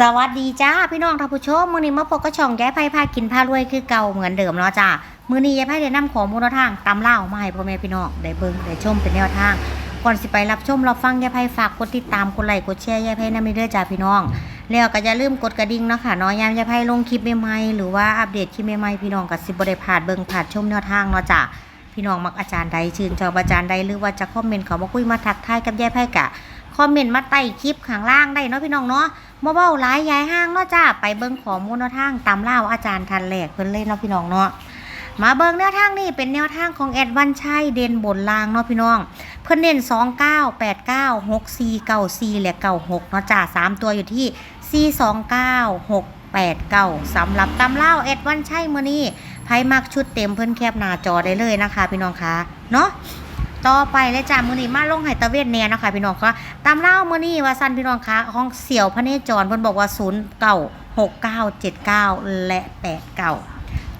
สวัสดีจ้าพี่น้องท่านผู้ชมมื้อนี้มาพบกับช่องแย้ไพ่พากินพารวยคือเก่าเหมือนเดิมเนาะจ้ามื้อนี้แย้ไพ่ได้นำของมูลทางตำเล่ามาให้พ่อแม่พี่น้องได้เบิ่งได้ชมเป็นแนวทาง ก่อนสิไปรับชมรับฟังแย้ไพ่ฝากกดติดตามกดไลค์กดแชร์แย้ไพ่นำไปเด้อจ้าพี่น้อง แล้วก็อย่าลืมกดกระดิ่งเนาะค่ะนาะยยามแย้ไพ่ลงคลิปใหม่ๆหรือว่าอัปเดตคลิปใหม่ๆพี่น้องก็สิบ่ได้พลาดเบิ่งพลาดชมแนวทางเนาะจ้าพี่น้องมักอาจารย์ใดชื่นชอบอาจารย์ใดหรือว่าจะคอมเมนต์เขามาคุยมาทักทายกับย้ไพ่กะ คอมเมนต์มาใต้คลิปข้างล่างได้เนาะพี่น้องเนาะมาเบ้าหลายยายห้างเนาะจ้าไปเบิ่งข้อมูลนทางตามเล่าอาจารย์ทันแหลกเพิ่นเล่นเนาะพี่น้องเนาะมาเบิ่งแนวทางนี่เป็นแนวทางของแอดวันชัยเด่นบนลางเนาะพี่น้อง เพิ่นเด่น 2 9 8 9 6 4 9 4และ96เนาะจ้าสามตัวอยู่ที่ 4 2 9 6 8 9สำหรับตำเล่าแอดวันชัยมื้อนี้ไผมักชุดเต็มเพิ่นแคบหน้าจอได้เลยนะคะ พี่น้องคะเนาะ ต่อไปเลยจ้ามือนี้มาลงไห้ตะเวนแน่นะคะพี่น้องคะตามเล่ามือนี้ว่าสั้นพี่น้องคะห้องเสี่ยวพระเนจรเพิ่นบอกว่าศูนย์เก้าหกเก้าเจ็ดเก้าและแปดเก้า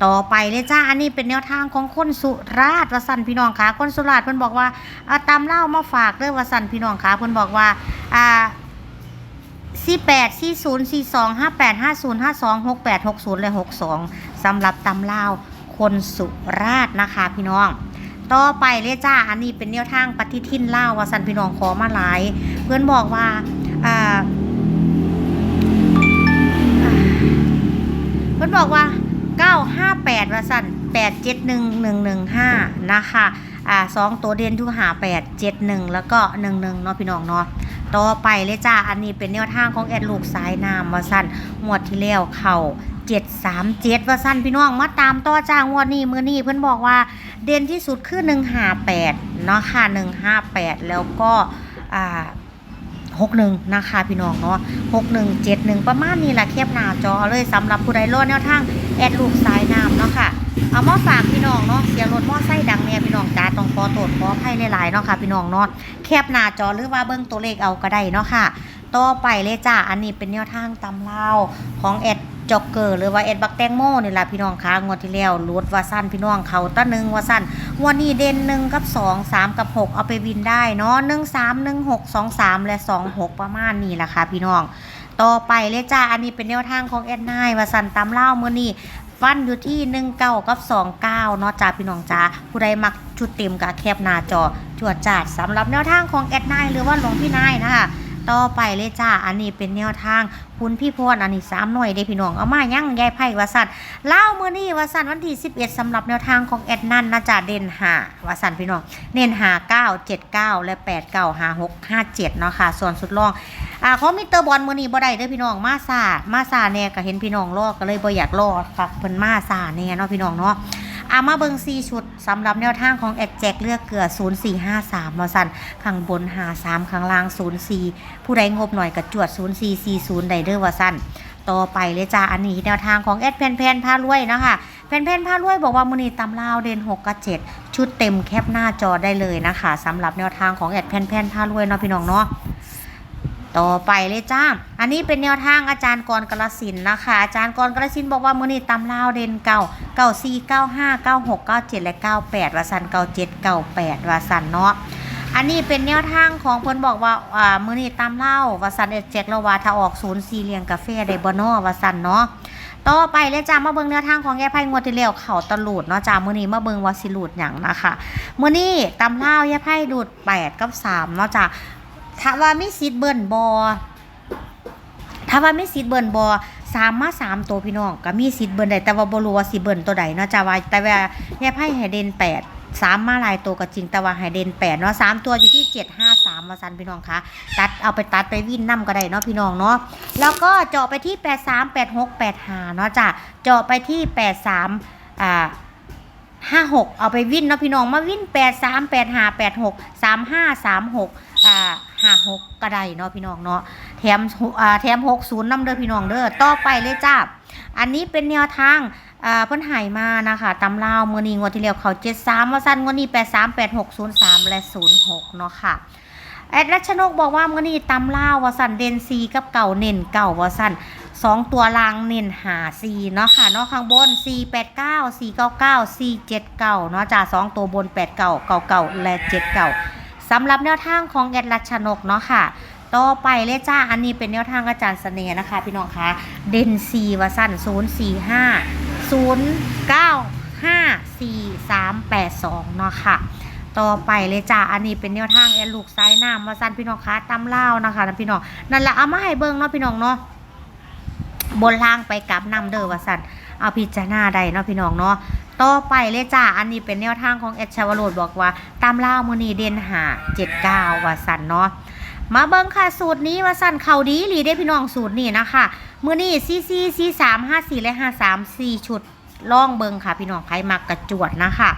ต่อไปเลยจ้า อันนี้เป็นแนวทางของคนสุราษฎร์วสันพี่น้องคะคนสุราษฎร์เพิ่นบอกว่าเอาตามเล่ามาฝากเด้อวสันพี่น้องคะเพิ่นบอกว่าอ่าสี่แปดสี่ศูนย์สี่สองห้าแปดห้าศูนย์ห้าสองหกแปดหกศูนย์และหกสองสำหรับตำเล่าคนสุราษฎร์นะคะพี่น้อง ต่อไปเลยจ้า อันนี้เป็นแนวทางปฏิทินเล่าว่าสันพี่น้องขอมาหลาย เพื่อนบอกว่าอ่าเพื่อนบอกว่า 958ว่าสัน871115นะคะอ่าสองตัวเด่นทุกหา871 แล้วก็ 11 เนาะพี่น้องเนาะต่อไปเลยจ้า อันนี้เป็นแนวทางของแอดลูกสายน้ำว่าสั้นงวดที่แล้วเข่า 737ว่าสั้นพี่น้องมาตามต่อจ้างวดนี้มือนี้เพื่อนบอกว่าเด่นที่สุดคือ158เนาะค่ะ158แล้วก็อ่า61นะคะพี่น้องเนาะ61 71ประมาณนี้แหละเทียบหน้าจอเลยสำหรับผู้ใดรอดแนวทางแอดลูกสายน้ำเนาะค่ะเอามาฝากพี่น้องเนาะเสียงรถมอไซค์ดังเนี่ยพี่น้องจ้าต้องขอโทษขออภัยหลายๆเนาะค่ะพี่น้องเนาะแคบหน้าจอหรือว่าเบิ้งตัวเลขเอาก็ได้เนาะค่ะ ต่อไปเลยจ้าอันนี้เป็นแนวทางตำเล่าของแอด จ็อกเกอร์หรือว่าแอดบักแตงโมนี่แหละพี่น้องคะงวดที่แล้วรูดว่าสั้นพี่น้องเขาตะหนึ่งว่าสั้นวันนี้เด่นหนึ่งกับสองสามกับหกเอาไปวินได้เนาะหนึ่งสามหนึ่งหกสองสามและสองหกประมาณนี้แหละค่ะพี่น้อง ต่อไปเลยจ้าอันนี้เป็นแนวทางของแอดนายว่าสั้นตำเล่าเมื่อนี้ฟันอยู่ที่หนึ่งเก้ากับสองเก้าเนาะจ้าพี่น้องจ้าผู้ใดมักชุดเต็มกับแคบหน้าจอจวดจาดสำหรับแนวทางของแอดนายหรือว่าหลวงพี่นายนะคะ ต่อไปเลยจ้า อันนี้เป็นแนวทางคุณพี่พรอันนี้สามหน่วยเด้พี่น้อง เอามายั่งยายไพ่วสันเล่ามือนี้วสันวันที่11สำหรับแนวทางของแอดนันนะจ้าเด่นหาวสันพี่น้อง เน้นหา9 7 9และ8 9หา6 5 7เนาะค่ะ ส่วนสุดรองอ่าเขามีเตอร์บอลมือนี้บ่ได้เด้อพี่น้องมาซามาซาแน่ก็เห็นพี่น้องรอกก็เลยบ่อยากรอฝากเพิ่นมาซาแน่เนาะพี่น้องเนาะ อามาเบิง4ชุดสำหรับแนวทางของแอดแจกเลือกเกลือ 0453มาสันข้างบน53ข้างล่าง 04 ผู้ใดงบหน่อยกระจวด 0440ไดเดอร์ว่าสันต่อไปเลยจ้าอันนี้แนวทางของแอดแพนแพนพารวยนะคะแพนแพนพารวยบอกว่ามือนี้ตำลาวเด่น6กับ7ชุดเต็มแคปหน้าจอได้เลยนะคะสำหรับแนวทางของแอดแพนแพนพารวยเนาะพี่น้องเนาะ ต่อไปเลยจ้า อันนี้เป็นแนวทางอาจารย์กรกรสินนะคะ อาจารย์กรกรสินบอกว่ามือนี้ตำลาวเด่นเก่าเก่าสี่เก้าห้าเก้าหกเก้าเจ็ดและเก้าแปดวาสันเก้าเจ็ดเก้าแปดวาสันเนาะ อันนี้เป็นแนวทางของเพิ่นบอกว่าอ่ามือนี้ตำเล่าวาสันเอ็ดแจกละวาถ้าออกศูนย์สี่เหลี่ยงกาแฟได้บอนอวาสันเนาะต่อไปเลยจ้ามาเบิงแนวทางของแย่ไพ่งวดที่แล้วเข่าตลุดเนาะจ้ามื้อนี้มาเบิงวาสิลุดหยังนะคะมื้อนี้ตำเลาแย่ไพ่หลุดแปดกับสามเนาะจ้า ถ้าว่ามีสิทธิ์เบิ่นบ่ถ้าว่ามีสิทธิ์เบิ่นบอสามมาสามตัวพี่น้องก็มีสิทธิ์เบิ่นได้แต่ว่าบรู้ว่าสิเบิ่นตัวใดเนาะจ้าว่าแต่ว่าแย่ไพ่ให้เดนแปดสามมาหลายตัวก็จริงแต่ว่าให้เดนแปดเนาะสามตัวอยู่ที่เจ็ดห้าสามมาสันพี่น้องคะตัดเอาไปตัดไปวิ่นน้ำก็ได้เนาะพี่น้องเนาะแล้วก็เจาะไปที่แปดสามแปดหกแปดห้าเนาะจ้าเจาะไปที่แปดสามอ่าห้าหกเอาไปวิ่นเนาะพี่น้องมาวิ่นแปดสามแปดห้าแปดหกสามห้าสามหกอ่า ห้าหกก็ได้เนาะพี่น้องเนาะแถมอ่าแถมหกศูนย์น้ำเด้อพี่น้องเด้อต่อไปเลยจ้าอันนี้เป็นแนวทางอ่าเพิ่นหายมานะคะตำลาวมือนี้งวดที่แล้วเขาเจ็ดสามว่าสั้นงวดนี้แปดสามแปดหกศูนย์สามและศูนย์หกเนาะค่ะแอดรัชนกบอกว่ามื่อนี้ตำล่าววาสันเดนซีกับเก่าเน่นเก่าวาสันสองตัวลางเน่นหาซีเนาะค่ะเนาะข้างบน4 8 9 4 9 9 4 7 9เก้าเก้าซีเจ็ดเก่าเนาะจ้าสองตัวบน8 9 9 9และ7 9 สำหรับแนวทางของแอดรัชนกเนาะค่ะ ต่อไปเลยจ้า อันนี้เป็นแนวทางอาจารย์เสน่ห์นะคะ พี่น้องคะเดนซีวาสั้าศูน0 4 5 0 9 5 4 3 8 2เนาะค่ะ ต่อไปเลยจ้า อันนี้เป็นแนวทางแอนลูกซ้ายน้ำวาสันพี่น้องคะตำเล่านะคะนะพี่น้อง นั่นแหละเอามาให้เบิ่งเนาะพี่น้องเนาะ บนล่างไปกับนำเด้อว่าสั่น เอาพิจารณาได้เนาะพี่น้องเนาะต่อไปเลยจ้า อันนี้เป็นแนวทางของเอชาวโรดบอกว่า ตามล่าวมือนีเด่นหาเจ็ดเก้าว่าสั่นเนาะมาเบิ่งค่ะสูตรนี้ว่าสั่นเข่าดีหลีได้พี่น้องสูตรนี้นะคะมือนีซีซีซีสามห้าสี่และห้าสามสี่ชุดล่องเบิ่งค่ะ พี่น้องใครมักกระจวดนะคะ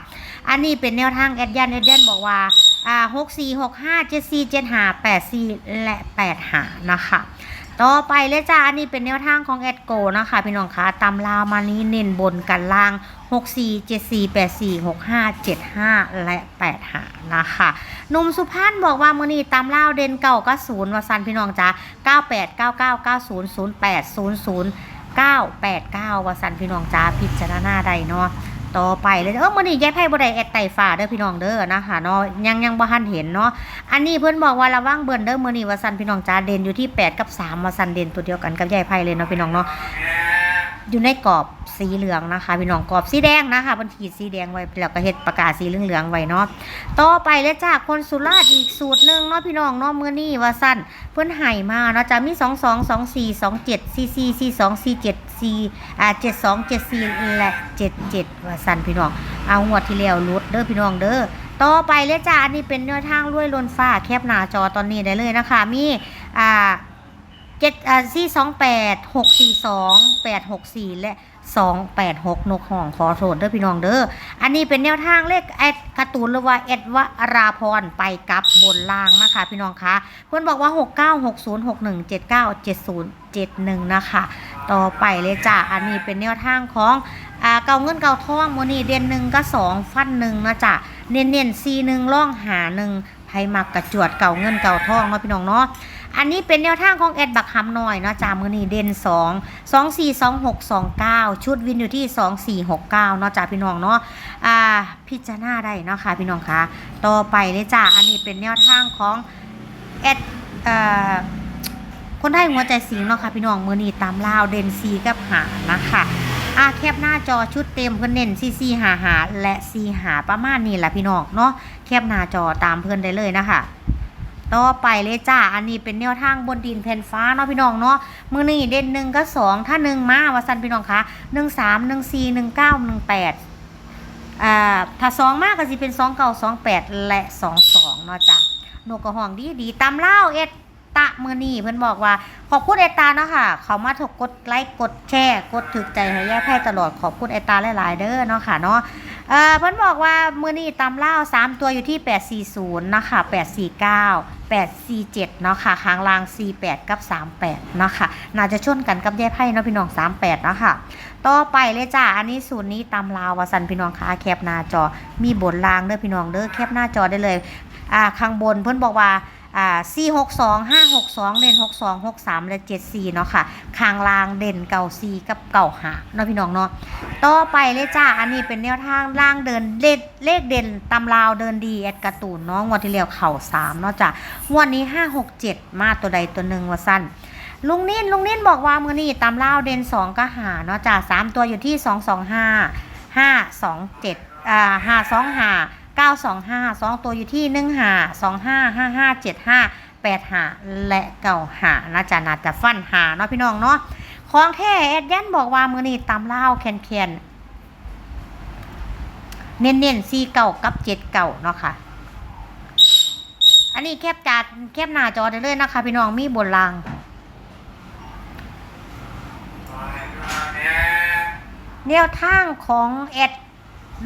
อันนี้เป็นแนวทางแอดยันแอดยันบอกว่าอ่าหกสี่หกห้าเจ็ดสี่เจ็ดห้าแปดสี่และแปดหานะคะ ต่อไปเลยจ้าอันนี้เป็นแนวทางของแอดโกนะคะพี่น้องคะตำลาวมานี้เน้นบนกันล่าง 6 4 7 4 8 4 6 5 7 5 และ8หานะคะหนุ่มสุพรรณบอกว่ามือนี้ตำลาวเด่นเก่าก็ศูนย์วสันพี่น้องจ้า98 99 90 08 00 989วสันพี่น้องจ้าพิจารณาใดเนาะต่อไปเลยเออมือนี้ยายไพ่บ่ได้แอด ไต่ฝ่าเด้อพี่น้องเด้อนะคะเนาะยังยังบ่ทันเห็นเนาะอันนี้เพื่อนบอกว่าระว่างเบิ่นเด้อมือนี้ว่าซันพี่น้องจ้าเด่นอยู่ที่ 8 กับ3วาซันเด่นตัวเดียวกันกับยายไพ่เลยเนาะพี่น้องเนาะอยู่ในกรอบ สีเหลืองนะคะพี่น้องกรอบสีแดงนะคะเพิ่นขีดสีแดงไว้แล้วก็เฮ็ดประกาศสีเหลืองๆไว้เนาะต่อไปเลยจ้าคนสุราษฎร์อีกสูตรหนึ่งเนาะพี่น้องเนาะมื้อนี้ว่าซั่นเพิ่นให้มาเนาะจ้ามี22 24 27 44 42 47 4อ่า72 74และ77ว่าซั่นพี่น้องเอางวที่แล้วลดเด้อพี่น้องเด้อต่อไปเลยจ้าอันนี้เป็นแนวทางรวยลนฟ้าแคบหน้าจอตอนนี้ได้เลยนะคะ มีอ่าเจ็ดอ่าสี่สองแปดหกสี่สองแปดหกสี่และ สองแปดหกนกห่องขอโทษเด้อพี่น้องเด้อ อันนี้เป็นแนวทางเลขแอดการ์ตูนหรือว่าแอดวราพรไปกับบนล่างนะคะ พี่น้องคะเพื่อนบอกว่า 6 9 6 0 6 1 7 9 7 0 7 1 นะคะ ต่อไปเลยจ้าอันนี้เป็นแนวทางของอ่าเก่าเงินเก่าทองโมนี่เด่นหนึ่งก็สองฟันหนึ่งนะจ๊ะเน้นเน้นซีหนึ่งล่องหาหนึ่งไพมักกระจวดเก่าเงินเก่าทองเนาะพี่น้องเนาะ อันนี้เป็นแนวทางของแอดบักคำหน่อยเนาะจามือนี่เด่นสองสองสี่สองหกสองเก้าชุดวินอยู่ที่สองสี่หกเก้าเนาะจ้าพี่น้องเนาะอ่าพิจารณาได้เนาะค่ะพี่น้องคะต่อไปเลยจ้าอันนี้เป็นแนวทางของแอดเอ่อคนไทยหัวใจสิงเนาะค่ะพี่น้องมือนีตามลาวเดนซีกับหานะคะอาแคบหน้าจอชุดเต็มเพื่อนเน้นซีซีหาหาและซีหาประมาณนี้แหละพี่น้องเนาะแคบหน้าจอตามเพื่อนได้เลยนะคะ ต่อไปเลยจ้า อันนี้เป็นแนวทางบนดินแผ่นฟ้าเนาะพี่น้องเนาะ มือนี่เด่นหนึ่งก็สองถ้าหนึ่งมาว่าสันพี่น้องคะหนึ่งสามหนึ่งสี่หนึ่งเก้าหนึ่งแปดอ่า ถ้าสองมากก็จะเป็นสองเก้าสองแปดและสองสองเนาะจ้ะนกกระห้องดีดีตามเล่าเอ็ด ตะมือนี่เพื่อนบอกว่า ขอบคุณไอตาเนาะค่ะ เขามาถกกดไลค์กดแชร์กดถึกใจให้แย่แพ้ตลอดขอบคุณไอตาหลายๆเด้อเนาะค่ะเนาะเออเพื่อนบอกว่ามือนี่ตำเล่า3ตัวอยู่ที่840นะคะ849 847เนาะค่ะค้างลาง48กับ38เนาะค่ะน่าจะชนกันกับแย่ไพ่เนาะพี่น้อง38เนาะค่ะต่อไปเลยจ้า อันนี้สูตรนี้ตำลาววาสันพี่น้องคะแคปหน้าจอ มีบนล่างเด้อพี่น้องเด้อแคปหน้าจอได้เลย อ่าข้างบนเพื่อนบอกว่า อ่า4 6 2 5 6 2เด่น6 2 6 3และ7 4เนาะค่ะคางลางเด่นเก่า4กับเก่าหาเนาะพี่น้องเนาะต่อไปเลยจ้าอันนี้เป็นแนวทางล่างเดินเลขเลขเด่นตำราวเดินดีแอดกร์ตูนเนาะงวดที่แล้วเข่า3เนาะจ้ะวดนี้5 6 7มาตัวใดตัวหนึ่งว่าสั้นลุงนิ่นลุงนิ่นบอกว่ามือนี่ตำราวเด่น2ก็หาเนาะจ้ะ3ตัวอยู่ที่2 2 5 5 2 7อ่า5 2 5 9 2 925 2 ตัวอยู่ที่1 5 2 5 5 5 7 5 8หาและเก่าหานะจ๊ะนาจะฟันหาเนาะพี่น้องเนาะของแท้แอดยันบอกว่ามือนี่ตำเล่าแคนแคนเน้นเน้นซีเก่ากับเจ็ดเก่าเนาะค่ะ อันนี้แคบจาดแคบหน้าจอได้เลยนะคะ พี่น้องมีบนรางแนวทางของแอด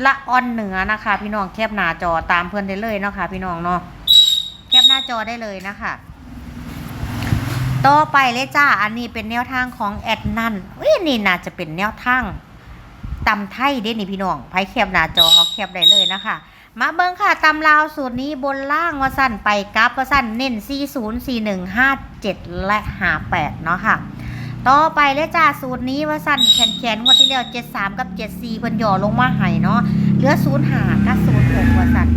ละออนเหนือนะคะ พี่น้องแคบหน้าจอตามเพื่อนได้เลยเนาะค่ะพี่น้องเนาะแคบหน้าจอได้เลยนะคะต่อไปเลยจ้า อันนี้เป็นแนวทางของแอดนั่นเว้ยนี่น่าจะเป็นแนวทางตำไทยเด้นี่พี่น้องไผแคบหน้าจอเอาแคบได้เลยนะคะ มาเบิ้งค่ะตำลาวสูตรนี้บนล่างว่าสั้นไปกราฟว่าสั้นเน้น 40 41 57 และ 58 เนาะค่ะ ต่อไปเลยจ้าสูตรนี้ว่าสั้นแขนแขนงวดที่แล้ว73กับ74เพิ่นหย่อลงมาให้เนาะเหลือ0 5กับ06ว่าสั้น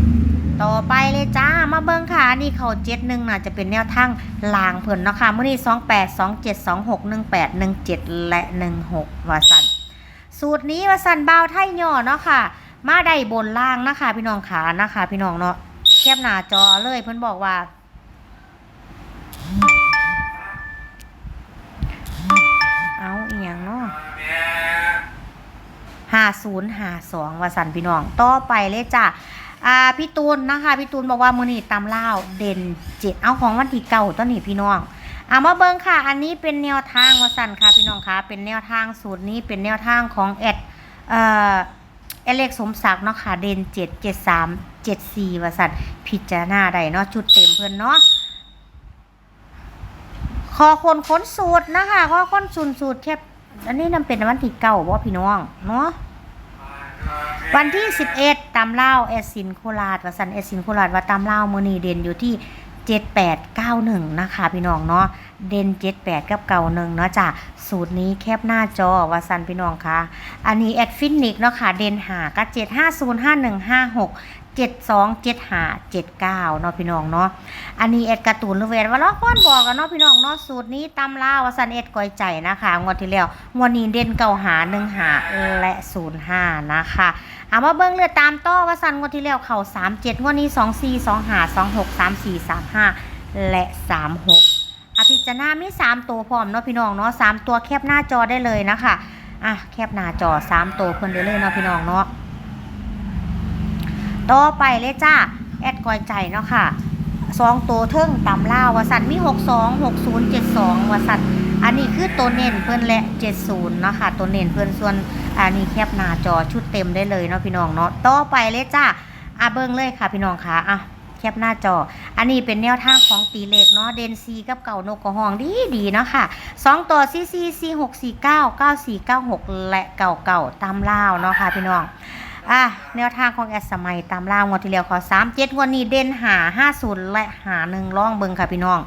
ต่อไปเลยจ้ามาเบิ่งค่ะนนี้เขาเจ็ดหนึ่งน่ะจะเป็นแนวทางลางเพิ่นเนาะค่ะเมื้อนี้สองแปดสองเจ็ดสองหกหนึ่งแปดหนึ่งเจ็ดและหนึ่งหกว่าสันสูตรนี้ว่าสันเบาไทยย่อเนาะค่ะ มาได้บนล่างนะคะพี่น้องขานะคะ พี่น้องเนาะแคบหน้าจอเลยเพิ่นบอกว่าเอา ศูนย์หาสองว่าสันพี่น้อง ต่อไปเลยจ้ะอ่าพี่ตูนนะคะพี่ตูนบอกว่ามือนี่ตำเล่าเด่นเจ็ดเอาของวันที่เก่าต้นนี่พี่น้องอ่ามาเบิ้งค่ะ อันนี้เป็นแนวทางวาสันค่ะพี่น้องคะเป็นแนวทางสูตรนี้เป็นแนวทางของแอดเอ่อเอเล็กสมศักดิ์เนาะค่ะ เด่นเจ็ดเจ็ดสามเจ็ดสี่วาสันพิจารณาได้เนาะ ชุดเต็มเพิ่อนเนาะคอคนค้นสูตรนะคะคอคนสูตรสูตรแคบอันนี้นำเป็นวันที่เก่าบ่พี่น้องเนาะ วันที่ 11ตำเล่าวเอสซินโคราดวสันเอสซินโคราดว่าตำเล่ามือนีเด่นอยู่ที่7891 นะคะ พี่น้องเนาะเด่น78 กับเก่าหนึ่งเนาะจ้ะสูตรนี้แคบหน้าจอวสันพี่น้องคะอันนี้แอดฟินิกเนาะค่ะเด่นหากับ7505156 727579เนาะพี่น้องเนาะอันนี้แอดการ์ตูนหรือเวนว่าล้อก้อนบอกกันเนาะพี่น้องเนาะสูตรนี้ตำลาวสันเอ็ดก้อยใจนะคะงวดที่แล้วงวดนี้เด่นเก่าหาหนึ่งหาและศูนย์ห้านะคะเอามาเบิ้งเลือดตามต่อว่าสันงวดที่แล้วเข่าสามเจ็ดงวดนี้สองสี่สองหาสองหกสามสี่สามห้าและสามหกอภิจารณามีสามตัวพร้อมเนาะพี่น้องเนาะสามตัวแคบหน้าจอได้เลยนะคะอะแคบหน้าจอสามตัวเพิ่นเด้เลยเนาะพี่น้องเนาะ ต่อไปเลยจ้า แอดก้อยใจเนาะค่ะสองตัวเทิงตำล่าวสันมีหกสองหกศูนย์เจ็ดสองวสันอันนี้คือตัวเน้นเพื่อนและเจ็ดศูนย์เนาะคะตัวเน้นเพื่อนส่วนอันนี้แคบหน้าจอชุดเต็มได้เลยเนาะพี่น้องเนาะต่อไปเลยจ้าอะเบิ้งเลยค่ะพี่น้องค่ะอะแคบหน้าจอ อันนี้เป็นแนวทางของตีเลขเนาะ เดนซีกับเก่านกกระหองดีดีเนาะค่ะสองตัวซีซีซีหกสี่เก้าเก้าสี่เก้าหกและเก่าเก่าตามล่าวเนาะค่ะพี่น้อง อะแนวทางของแอดสมัยตามล่างวดที่แล้วขอสามเจ็ดวันนี้เด่นหาห้าศูนย์และหาหนึ่งล่องเบิงค่ะพี่น้อง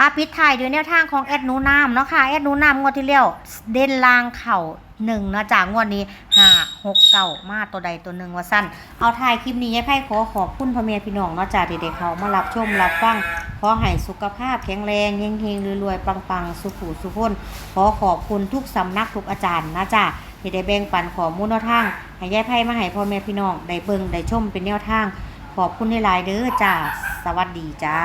อะปิดท้ายด้วยแนวทางของแอดนูน้ำเนาะค่ะแอดนูน้ำงวดที่แล้วเด่นลางเข่าหนึ่งนะจากงวดนี้หาหกเก่ามาตัวใดตัวหนึ่งว่าสั้นเอาถ่ายคลิปนี้ยายไพ่ขอขอบคุณพ่อแม่พี่น้องเนาะจากเด็กๆเขามารับชมรับฟังขอให้สุขภาพแข็งแรงเฮงๆรวยๆปังๆ สุขุสุขพ้นขอขอบคุณทุกสำนักทุกอาจารย์นะจ๊ะ ที่ได้แบ่งปันขอมูลแนวทางให้ยายไพ่มาให้พ่อแม่พี่น้องได้เบิ่งได้ชมเป็นแนวทาง ขอบคุณในหลายๆเด้อจ้า สวัสดีจ้า